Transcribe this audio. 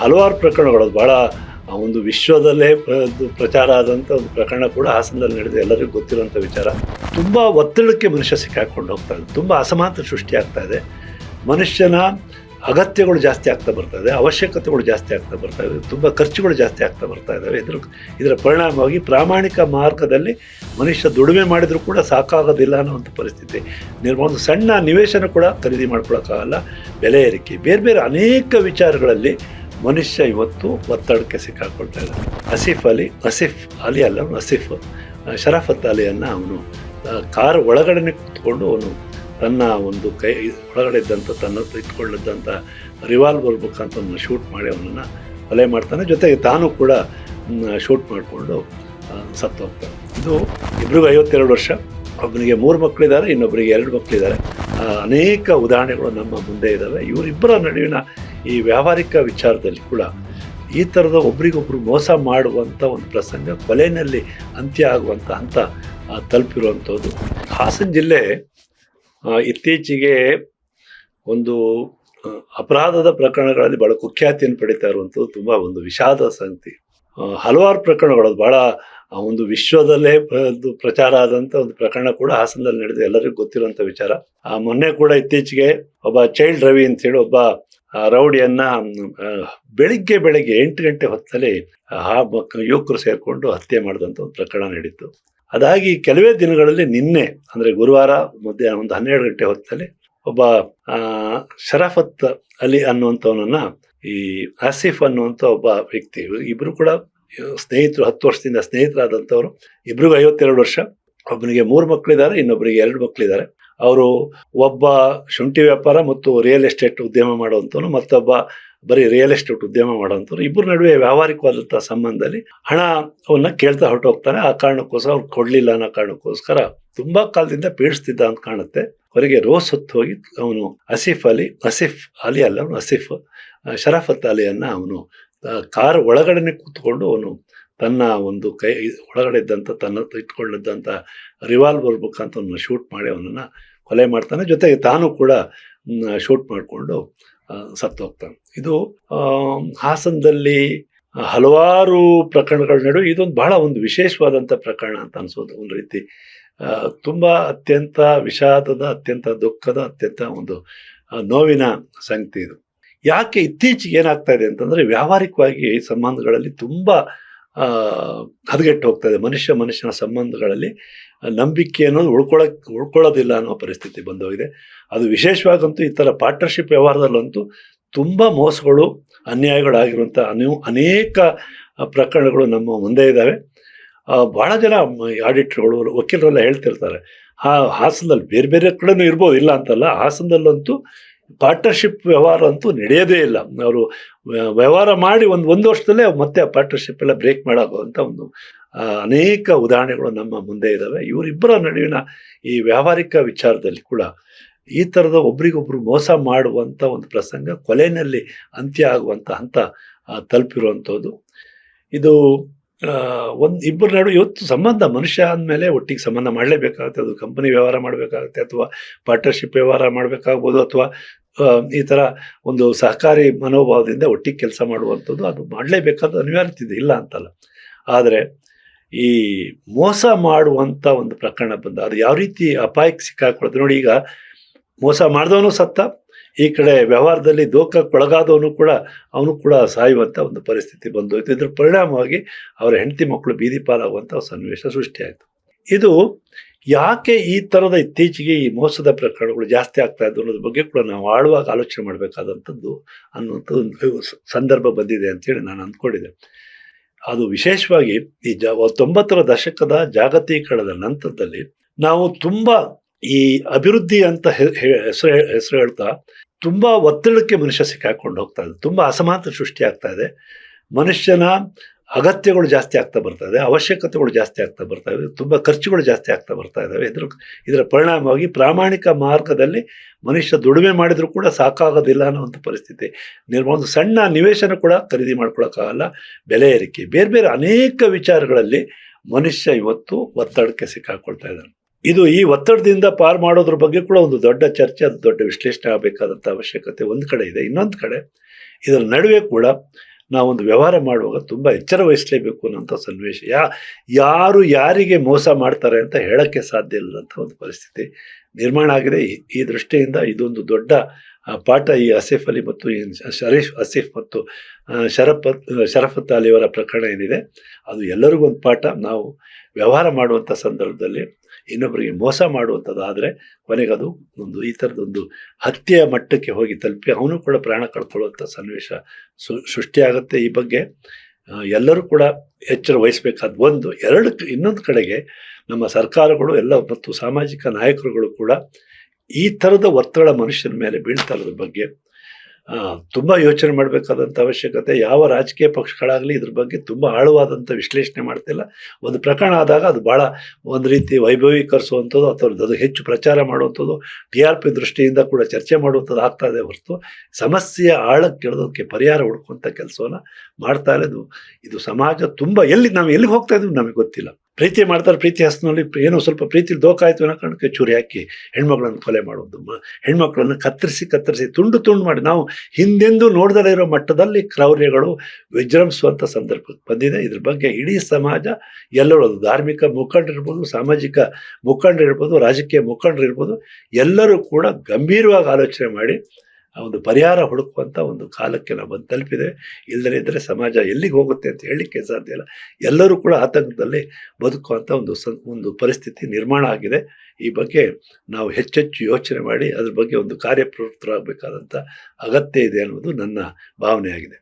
ಹಲವಾರು ಪ್ರಕರಣಗಳು. ಬಹಳ ಒಂದು ವಿಶ್ವದಲ್ಲೇ ಪ್ರಚಾರ ಆದಂಥ ಒಂದು ಪ್ರಕರಣ ಕೂಡ ಹಾಸನದಲ್ಲಿ ನಡೆದಿದೆ. ಎಲ್ಲರಿಗೂ ಗೊತ್ತಿರುವಂಥ ವಿಚಾರ. ತುಂಬ ಒತ್ತಡಕ್ಕೆ ಮನುಷ್ಯ ಸಿಕ್ಕಾಕೊಂಡು ಹೋಗ್ತಾ ಇದೆ ತುಂಬ ಅಸಮಾನತೆ ಸೃಷ್ಟಿ ಆಗ್ತಾ ಇದೆ. ಮನುಷ್ಯನ ಅಗತ್ಯಗಳು ಜಾಸ್ತಿ ಆಗ್ತಾ ಬರ್ತಾ ಇದೆ. ಅವಶ್ಯಕತೆಗಳು ಜಾಸ್ತಿ ಆಗ್ತಾ ಬರ್ತಾ ಇದೆ. ತುಂಬ ಖರ್ಚುಗಳು ಜಾಸ್ತಿ ಆಗ್ತಾ ಬರ್ತಾ ಇದ್ದಾವೆ. ಇದ್ರ, ಇದರ ಪರಿಣಾಮವಾಗಿ ಪ್ರಾಮಾಣಿಕ ಮಾರ್ಗದಲ್ಲಿ ಮನುಷ್ಯ ದುಡಿಮೆ ಮಾಡಿದರೂ ಕೂಡ ಸಾಕಾಗೋದಿಲ್ಲ ಅನ್ನೋವಂಥ ಪರಿಸ್ಥಿತಿ. ಒಂದು ಸಣ್ಣ ನಿವೇಶನ ಕೂಡ ಖರೀದಿ ಮಾಡ್ಕೊಳಕ್ಕಾಗಲ್ಲ. ಬೆಲೆ ಏರಿಕೆ. ಬೇರೆ ಬೇರೆ ಅನೇಕ ವಿಚಾರಗಳಲ್ಲಿ ಮನುಷ್ಯ ಇವತ್ತು ಒತ್ತಡಕ್ಕೆ ಸಿಕ್ಕಾಕೊಳ್ತಾ ಇದ್ದಾನೆ. ಅಸಿಫ್ ಅಲಿ ಅಸಿಫ್ ಅಲಿ ಅಲ್ಲ ಅವನು, ಅಸಿಫ್ ಶರಾಫತ್ ಅಲಿಯನ್ನು ಅವನು ಕಾರ್ ಒಳಗಡೆನೆ ಕೂತ್ಕೊಂಡು ಅವನು ತನ್ನ ಒಂದು ಕೈ, ಒಳಗಡೆ ಇದ್ದಂಥ, ತನ್ನ ಇಟ್ಕೊಂಡಿದ್ದಂಥ ರಿವಾಲ್ವರ್ ಅವನ್ನ ಶೂಟ್ ಮಾಡಿ ಅವನನ್ನು ಕೊಲೆ ಮಾಡ್ತಾನೆ. ಜೊತೆಗೆ ತಾನು ಕೂಡ ಶೂಟ್ ಮಾಡಿಕೊಂಡು ಸತ್ತು ಹೋಗ್ತಾನೆ. ಇದು ಇಬ್ಬರಿಗೂ ಐವತ್ತೆರಡು ವರ್ಷ. ಒಬ್ಬನಿಗೆ ಮೂರು ಮಕ್ಕಳಿದ್ದಾರೆ ಇನ್ನೊಬ್ಬರಿಗೆ ಎರಡು ಮಕ್ಕಳಿದ್ದಾರೆ ಅನೇಕ ಉದಾಹರಣೆಗಳು ನಮ್ಮ ಮುಂದೆ ಇದ್ದಾವೆ. ಇವರಿಬ್ಬರ ನಡುವಿನ ಈ ವ್ಯಾವಹಾರಿಕ ವಿಚಾರದಲ್ಲಿ ಕೂಡ ಈ ಥರದ ಒಬ್ರಿಗೊಬ್ರು ಮೋಸ ಮಾಡುವಂಥ ಒಂದು ಪ್ರಸಂಗ ಕೊಲೆಯಲ್ಲಿ ಅಂತ್ಯ ಆಗುವಂಥ ಹಂತ ತಲುಪಿರುವಂಥದ್ದು ಹಾಸನ ಜಿಲ್ಲೆ ಇತ್ತೀಚೆಗೆ ಒಂದು ಅಪರಾಧದ ಪ್ರಕರಣಗಳಲ್ಲಿ ಬಹಳ ಕುಖ್ಯಾತಿಯನ್ನು ಪಡಿತಾ ಇರುವಂಥದ್ದು ತುಂಬ ಒಂದು ವಿಷಾದ ಸಂಗತಿ. ಹಲವಾರು ಪ್ರಕರಣಗಳು ಭಾಳ ಆ, ಒಂದು ವಿಶ್ವದಲ್ಲೇ ಅದು ಪ್ರಚಾರ ಆದಂಥ ಒಂದು ಪ್ರಕರಣ ಕೂಡ ಹಾಸನದಲ್ಲಿ ನಡೆದು ಎಲ್ಲರಿಗೂ ಗೊತ್ತಿರುವಂಥ ವಿಚಾರ. ಆ, ಮೊನ್ನೆ ಕೂಡ ಇತ್ತೀಚೆಗೆ ಒಬ್ಬ ಚೈಲ್ಡ್ ರವಿ ಅಂತೇಳಿ ಒಬ್ಬ ರೌಡಿಯನ್ನ ಬೆಳಿಗ್ಗೆ ಬೆಳಿಗ್ಗೆ ಎಂಟು ಗಂಟೆ ಹೊತ್ತಲ್ಲಿ ಆ ಯುವಕರು ಸೇರಿಕೊಂಡು ಹತ್ಯೆ ಮಾಡಿದಂಥ ಒಂದು ಪ್ರಕರಣ ನಡೀತು ಅದಾಗಿ ಕೆಲವೇ ದಿನಗಳಲ್ಲಿ ನಿನ್ನೆ ಅಂದರೆ ಗುರುವಾರ ಮಧ್ಯಾಹ್ನ ಒಂದು ಹನ್ನೆರಡು ಗಂಟೆ ಹೊತ್ತಲ್ಲಿ ಒಬ್ಬ ಶರಫತ್ ಅಲಿ ಅನ್ನುವಂಥವನನ್ನು ಈ ಆಸಿಫ್ ಅನ್ನುವಂಥ ಒಬ್ಬ ವ್ಯಕ್ತಿ ಇಬ್ಬರು ಕೂಡ ಸ್ನೇಹಿತರು, ಹತ್ತು ವರ್ಷದಿಂದ ಸ್ನೇಹಿತರಾದಂಥವ್ರು. ಇಬ್ಬರಿಗೂ ಐವತ್ತೆರಡು ವರ್ಷ. ಒಬ್ಬನಿಗೆ ಮೂರು ಮಕ್ಕಳಿದ್ದಾರೆ ಇನ್ನೊಬ್ಬರಿಗೆ ಎರಡು ಮಕ್ಕಳಿದ್ದಾರೆ ಅವರು ಒಬ್ಬ ಶುಂಠಿ ವ್ಯಾಪಾರ ಮತ್ತು ರಿಯಲ್ ಎಸ್ಟೇಟ್ ಉದ್ಯಮ ಮಾಡುವಂಥವ್ರು, ಮತ್ತೊಬ್ಬ ಬರೀ ರಿಯಲ್ ಎಸ್ಟೇಟ್ ಉದ್ಯಮ ಮಾಡುವಂಥವ್ರು. ಇಬ್ಬರ ನಡುವೆ ವ್ಯಾವಹಾರಿಕವಾದಂಥ ಸಂಬಂಧದಲ್ಲಿ ಹಣವನ್ನು ಕೇಳ್ತಾ ಹೊರಟೋಗ್ತಾನೆ ಆ ಕಾರಣಕ್ಕೋಸ್ಕರ ಅವ್ರು ಕೊಡಲಿಲ್ಲ ಅನ್ನೋ ಕಾರಣಕ್ಕೋಸ್ಕರ ತುಂಬ ಕಾಲದಿಂದ ಪೀಡಿಸ್ತಿದ್ದ ಅಂತ ಕಾಣುತ್ತೆ. ಅವರಿಗೆ ರೋಸ್ ಹೊತ್ತು ಹೋಗಿ ಅವನು ಅಸಿಫ್ ಅಲಿ ಅಸಿಫ್ ಅಲಿ ಅಲ್ಲ ಅವನು ಅಸಿಫ್ ಶರಫತ್ ಅಲಿಯನ್ನು ಅವನು ಕಾರ್ ಒಳಗಡೆನೆ ಕೂತ್ಕೊಂಡು ಅವನು ತನ್ನ ಒಂದು ಕೈ ಒಳಗಡೆ ಇದ್ದಂಥ ತನ್ನ ಇಟ್ಕೊಂಡಿದ್ದಂಥ ರಿವಾಲ್ವರ್ ಅವನ್ನ ಶೂಟ್ ಮಾಡಿ ಅವನನ್ನು ಕೊಲೆ ಮಾಡ್ತಾನೆ. ಜೊತೆಗೆ ತಾನು ಕೂಡ ಶೂಟ್ ಮಾಡಿಕೊಂಡು ಸತ್ತು ಹೋಗ್ತಾನೆ ಇದು ಹಾಸನದಲ್ಲಿ ಹಲವಾರು ಪ್ರಕರಣಗಳ ನಡುವೆ ಇದೊಂದು ಬಹಳ ಒಂದು ವಿಶೇಷವಾದಂಥ ಪ್ರಕರಣ ಅಂತ ಅನ್ಸೋದು. ಒಂದು ರೀತಿ ತುಂಬಾ ಅತ್ಯಂತ ವಿಷಾದದ, ಅತ್ಯಂತ ದುಃಖದ, ಅತ್ಯಂತ ಒಂದು ನೋವಿನ ಸಂಗತಿ ಇದು. ಯಾಕೆ ಇತ್ತೀಚೆಗೆ ಏನಾಗ್ತಾ ಇದೆ ಅಂತಂದ್ರೆ ವ್ಯಾವಹಾರಿಕವಾಗಿ ಸಂಬಂಧಗಳಲ್ಲಿ ತುಂಬ ಹದಗೆಟ್ಟು ಹೋಗ್ತಾ ಇದೆ. ಮನುಷ್ಯ ಮನುಷ್ಯನ ಸಂಬಂಧಗಳಲ್ಲಿ ನಂಬಿಕೆ ಅನ್ನೋದು ಉಳ್ಕೊಳ್ಳೋಕೆ ಉಳ್ಕೊಳ್ಳೋದಿಲ್ಲ ಅನ್ನೋ ಪರಿಸ್ಥಿತಿ ಬಂದೋಗಿದೆ. ಅದು ವಿಶೇಷವಾಗಂತೂ ಈ ಥರ ಪಾರ್ಟ್ನರ್ಶಿಪ್ ವ್ಯವಹಾರದಲ್ಲಂತೂ ತುಂಬ ಮೋಸಗಳು ಅನ್ಯಾಯಗಳಾಗಿರುವಂಥ ಅನೇ, ಅನೇಕ ಪ್ರಕರಣಗಳು ನಮ್ಮ ಮುಂದೆ ಇದ್ದಾವೆ. ಭಾಳ ಜನ ಆಡಿಟ್ರುಗಳು, ವಕೀಲರೆಲ್ಲ ಹೇಳ್ತಿರ್ತಾರೆ ಆ ಹಾಸನದಲ್ಲಿ ಬೇರೆ ಬೇರೆ ಕಡೆನೂ ಇರ್ಬೋದು, ಇಲ್ಲ ಅಂತಲ್ಲ. ಹಾಸನದಲ್ಲಂತೂ ಪಾರ್ಟ್ನರ್ಶಿಪ್ ವ್ಯವಹಾರ ಅಂತೂ ನಡೆಯೋದೇ ಇಲ್ಲ. ಅವರು ವ್ಯವಹಾರ ಮಾಡಿ ಒಂದು ಒಂದು ವರ್ಷದಲ್ಲೇ ಮತ್ತೆ ಆ ಪಾರ್ಟ್ನರ್ಶಿಪ್ ಎಲ್ಲ ಬ್ರೇಕ್ ಮಾಡಾಗುವಂಥ ಒಂದು ಅನೇಕ ಉದಾಹರಣೆಗಳು ನಮ್ಮ ಮುಂದೆ ಇದ್ದಾವೆ ಇವರಿಬ್ಬರ ನಡುವಿನ ಈ ವ್ಯಾವಹಾರಿಕ ವಿಚಾರದಲ್ಲಿ ಕೂಡ ಈ ಥರದ ಒಬ್ರಿಗೊಬ್ರು ಮೋಸ ಮಾಡುವಂಥ ಒಂದು ಪ್ರಸಂಗ ಕೊಲೆಯಲ್ಲಿ ಅಂತ್ಯ ಆಗುವಂಥ ಹಂತ ತಲುಪಿರುವಂಥದ್ದು ಇದು ಒಂದು ಇಬ್ಬರ ನಡು ಇವತ್ತು ಸಂಬಂಧ ಮನುಷ್ಯ ಅಂದಮೇಲೆ ಒಟ್ಟಿಗೆ ಸಂಬಂಧ ಮಾಡಲೇಬೇಕಾಗುತ್ತೆ. ಅದು ಕಂಪನಿ ವ್ಯವಹಾರ ಮಾಡಬೇಕಾಗುತ್ತೆ ಅಥವಾ ಪಾರ್ಟ್ನರ್ಶಿಪ್ ವ್ಯವಹಾರ ಮಾಡಬೇಕಾಗ್ಬೋದು ಅಥವಾ ಈ ಥರ ಒಂದು ಸಹಕಾರಿ ಮನೋಭಾವದಿಂದ ಒಟ್ಟಿಗೆ ಕೆಲಸ ಮಾಡುವಂಥದ್ದು ಅದು ಮಾಡಲೇಬೇಕಾದ ಅನಿವಾರ್ಯತೆ ಇದೆ ಇಲ್ಲ ಅಂತಲ್ಲ. ಆದರೆ ಈ ಮೋಸ ಮಾಡುವಂಥ ಒಂದು ಪ್ರಕರಣ ಬಂದ, ಅದು ಯಾವ ರೀತಿ ಅಪಾಯಕ್ಕೆ ಸಿಕ್ಕಾಕೊಳ್ಳೋದು ನೋಡಿ ಈಗ ಮೋಸ ಮಾಡಿದವನು ಸತ್ತ ಈ ಕಡೆ ವ್ಯವಹಾರದಲ್ಲಿ ದೋಖಕ್ಕೊಳಗಾದವನು ಕೂಡ, ಅವನು ಕೂಡ ಸಾಯುವಂಥ ಒಂದು ಪರಿಸ್ಥಿತಿ ಬಂದೋಯ್ತು. ಇದರ ಪರಿಣಾಮವಾಗಿ ಅವರ ಹೆಂಡತಿ ಮಕ್ಕಳು ಬೀದಿ ಪಾಲಾಗುವಂಥ ಸನ್ನಿವೇಶ ಸೃಷ್ಟಿಯಾಯಿತು. ಇದು ಯಾಕೆ ಈ ಥರದ ಇತ್ತೀಚೆಗೆ ಈ ಮೋಸದ ಪ್ರಕರಣಗಳು ಜಾಸ್ತಿ ಆಗ್ತಾ ಇದ್ದು ಅನ್ನೋದ್ರ ಬಗ್ಗೆ ಕೂಡ ನಾವು ಆಳುವಾಗ ಆಲೋಚನೆ ಮಾಡಬೇಕಾದಂಥದ್ದು ಅನ್ನುವಂಥದ್ದು ಒಂದು ಸಂದರ್ಭ ಬಂದಿದೆ ಅಂತೇಳಿ ನಾನು ಅಂದ್ಕೊಂಡಿದ್ದೆ. ಅದು ವಿಶೇಷವಾಗಿ ಈ ಜ ತೊಂಬತ್ತರ ದಶಕದ ಜಾಗತೀಕರಣದ ನಂತರದಲ್ಲಿ ನಾವು ತುಂಬಾ ಈ ಅಭಿವೃದ್ಧಿ ಅಂತ ಹೆಸರು ಹೆಸರು ಹೇಳ್ತಾ ತುಂಬ ಒತ್ತಡಕ್ಕೆ ಮನುಷ್ಯ ಸಿಕ್ಕಾಕೊಂಡು ಹೋಗ್ತಾ ಇದೆ ತುಂಬ ಅಸಮಾನತೆ ಸೃಷ್ಟಿ ಆಗ್ತಾ ಇದೆ. ಮನುಷ್ಯನ ಅಗತ್ಯಗಳು ಜಾಸ್ತಿ ಆಗ್ತಾ ಬರ್ತಾ ಇದೆ. ಅವಶ್ಯಕತೆಗಳು ಜಾಸ್ತಿ ಆಗ್ತಾ ಬರ್ತಾ ಇದೆ. ತುಂಬ ಖರ್ಚುಗಳು ಜಾಸ್ತಿ ಆಗ್ತಾ ಬರ್ತಾ ಇದ್ದಾವೆ. ಇದ್ರ, ಇದರ ಪರಿಣಾಮವಾಗಿ ಪ್ರಾಮಾಣಿಕ ಮಾರ್ಗದಲ್ಲಿ ಮನುಷ್ಯ ದುಡಿಮೆ ಮಾಡಿದರೂ ಕೂಡ ಸಾಕಾಗೋದಿಲ್ಲ ಅನ್ನೋವಂಥ ಪರಿಸ್ಥಿತಿ. ನಿರ್ಮ, ಒಂದು ಸಣ್ಣ ನಿವೇಶನ ಕೂಡ ಖರೀದಿ ಮಾಡ್ಕೊಳ್ಳೋಕ್ಕಾಗಲ್ಲ ಬೆಲೆ ಏರಿಕೆ. ಬೇರೆ ಬೇರೆ ಅನೇಕ ವಿಚಾರಗಳಲ್ಲಿ ಮನುಷ್ಯ ಇವತ್ತು ಒತ್ತಡಕ್ಕೆ ಸಿಕ್ಕಾಕೊಳ್ತಾ ಇದ್ದಾನೆ. ಇದು ಈ ಒತ್ತಡದಿಂದ ಪಾರು ಮಾಡೋದ್ರ ಬಗ್ಗೆ ಕೂಡ ಒಂದು ದೊಡ್ಡ ಚರ್ಚೆ, ಅದು ದೊಡ್ಡ ವಿಶ್ಲೇಷಣೆ ಆಗಬೇಕಾದಂಥ ಅವಶ್ಯಕತೆ ಒಂದು ಕಡೆ ಇದೆ. ಇನ್ನೊಂದು ಕಡೆ ಇದರ ನಡುವೆ ಕೂಡ ನಾವೊಂದು ವ್ಯವಹಾರ ಮಾಡುವಾಗ ತುಂಬ ಎಚ್ಚರ ವಹಿಸಲೇಬೇಕು ಅನ್ನೋಂಥ ಸನ್ನಿವೇಶ. ಯಾ, ಯಾರು ಯಾರಿಗೆ ಮೋಸ ಮಾಡ್ತಾರೆ ಅಂತ ಹೇಳೋಕ್ಕೆ ಸಾಧ್ಯ ಇಲ್ಲದಂಥ ಒಂದು ಪರಿಸ್ಥಿತಿ ನಿರ್ಮಾಣ ಆಗಿದೆ. ಈ- ದೃಷ್ಟಿಯಿಂದ ಇದೊಂದು ದೊಡ್ಡ ಪಾಠ ಈ ಆಸಿಫ್ ಅಲಿ ಮತ್ತು ಶರೀಫ್ ಅಸೀಫ್ ಮತ್ತು ಶರಫತ್ ಶರಫತ್ ಅಲಿಯವರ ಪ್ರಕರಣ ಏನಿದೆ. ಅದು ಎಲ್ಲರಿಗೂ ಒಂದು ಪಾಠ. ನಾವು ವ್ಯವಹಾರ ಮಾಡುವಂಥ ಸಂದರ್ಭದಲ್ಲಿ ಇನ್ನೊಬ್ಬರಿಗೆ ಮೋಸ ಮಾಡುವಂಥದ್ದಾದರೆ ಕೊನೆಗದು ಒಂದು ಈ ಥರದೊಂದು ಹತ್ಯೆಯ ಮಟ್ಟಕ್ಕೆ ಹೋಗಿ ತಲುಪಿ ಅವನು ಕೂಡ ಪ್ರಾಣ ಕಳ್ಕೊಳ್ಳುವಂಥ ಸನ್ನಿವೇಶ ಸೃಷ್ಟಿಯಾಗುತ್ತೆ ಈ ಬಗ್ಗೆ. ಎಲ್ಲರೂ ಕೂಡ ಎಚ್ಚರ ವಹಿಸಬೇಕಾದ ಒಂದು, ಎರಡು ಇನ್ನೊಂದು ಕಡೆಗೆ ನಮ್ಮ ಸರ್ಕಾರಗಳು ಎಲ್ಲ ಮತ್ತು ಸಾಮಾಜಿಕ ನಾಯಕರುಗಳು ಕೂಡ ಈ ಥರದ ಒತ್ತಡ ಮನುಷ್ಯನ ಮೇಲೆ ಬೀಳ್ತಾ ಇರೋದ್ರ ಬಗ್ಗೆ ತುಂಬ ಯೋಚನೆ ಮಾಡಬೇಕಾದಂಥ ಅವಶ್ಯಕತೆ. ಯಾವ ರಾಜಕೀಯ ಪಕ್ಷಗಳಾಗಲಿ ಇದ್ರ ಬಗ್ಗೆ ತುಂಬ ಆಳವಾದಂಥ ವಿಶ್ಲೇಷಣೆ ಮಾಡ್ತಿಲ್ಲ. ಒಂದು ಪ್ರಕರಣ ಆದಾಗ ಅದು ಭಾಳ ಒಂದು ರೀತಿ ವೈಭವೀಕರಿಸುವಂಥದ್ದು ಅಥವಾ ಅದು ಹೆಚ್ಚು ಪ್ರಚಾರ ಮಾಡುವಂಥದ್ದು, ಟಿ ಆರ್ ಪಿ ದೃಷ್ಟಿಯಿಂದ ಕೂಡ ಚರ್ಚೆ ಮಾಡುವಂಥದ್ದು ಆಗ್ತಾ ಇದೆ ಹೊರತು ಸಮಸ್ಯೆಯ ಆಳಕ್ಕೆ ಇಳಿದೋದಕ್ಕೆ ಪರಿಹಾರ ಹುಡುಕುವಂಥ ಕೆಲಸವನ್ನು ಮಾಡ್ತಾ ಇರೋದು. ಇದು ಸಮಾಜ ತುಂಬ ಎಲ್ಲಿ, ನಾವು ಎಲ್ಲಿಗೆ ಹೋಗ್ತಾ ಇದ್ದೀವಿ ನಮಗೆ ಗೊತ್ತಿಲ್ಲ. ಪ್ರೀತಿ ಮಾಡ್ತಾರೆ, ಪ್ರೀತಿ ಹಸ್ತನಲ್ಲಿ ಏನೋ ಸ್ವಲ್ಪ ಪ್ರೀತಿ ದೋಕಾಯಿತು ಅನ್ನೋ ಕಾರಣಕ್ಕೆ ಚೂರಿ ಹಾಕಿ ಹೆಣ್ಮಕ್ಳನ್ನು ಕೊಲೆ ಮಾಡೋದು? ಹೆಣ್ಮಕ್ಳನ್ನು ಕತ್ತರಿಸಿ ಕತ್ತರಿಸಿ ತುಂಡು ತುಂಡು ಮಾಡಿ. ನಾವು ಹಿಂದೆಂದೂ ನೋಡ್ದಲೇ ಇರೋ ಮಟ್ಟದಲ್ಲಿ ಕ್ರೌರ್ಯಗಳು ವಿಜೃಂಭಿಸುವಂಥ ಸಂದರ್ಭ ಬಂದಿದೆ. ಇದ್ರ ಬಗ್ಗೆ ಇಡೀ ಸಮಾಜ ಎಲ್ಲರೂ ಧಾರ್ಮಿಕ ಮುಖಂಡರಿರ್ಬೋದು ಸಾಮಾಜಿಕ ಮುಖಂಡರಿರ್ಬೋದು ರಾಜಕೀಯ ಮುಖಂಡರಿರ್ಬೋದು ಎಲ್ಲರೂ ಕೂಡ ಗಂಭೀರವಾಗಿ ಆಲೋಚನೆ ಮಾಡಿ ಒಂದು ಪರಿಹಾರ ಹುಡುಕುವಂಥ ಒಂದು ಕಾಲಕ್ಕೆ ನಾವು ಬಂದು ತಲುಪಿದೆ. ಇಲ್ಲದೇ ಇದ್ದರೆ ಸಮಾಜ ಎಲ್ಲಿಗೆ ಹೋಗುತ್ತೆ ಅಂತ ಹೇಳಲಿಕ್ಕೆ ಸಾಧ್ಯ ಇಲ್ಲ. ಎಲ್ಲರೂ ಕೂಡ ಆತಂಕದಲ್ಲಿ ಬದುಕುವಂಥ ಒಂದು ಸ, ಒಂದು ಪರಿಸ್ಥಿತಿ ನಿರ್ಮಾಣ ಆಗಿದೆ. ಈ ಬಗ್ಗೆ ನಾವು ಹೆಚ್ಚೆಚ್ಚು ಯೋಚನೆ ಮಾಡಿ ಅದ್ರ ಬಗ್ಗೆ ಒಂದು ಕಾರ್ಯಪ್ರವೃತ್ತರಾಗಬೇಕಾದಂಥ ಅಗತ್ಯ ಇದೆ ಅನ್ನೋದು ನನ್ನ ಭಾವನೆಯಾಗಿದೆ.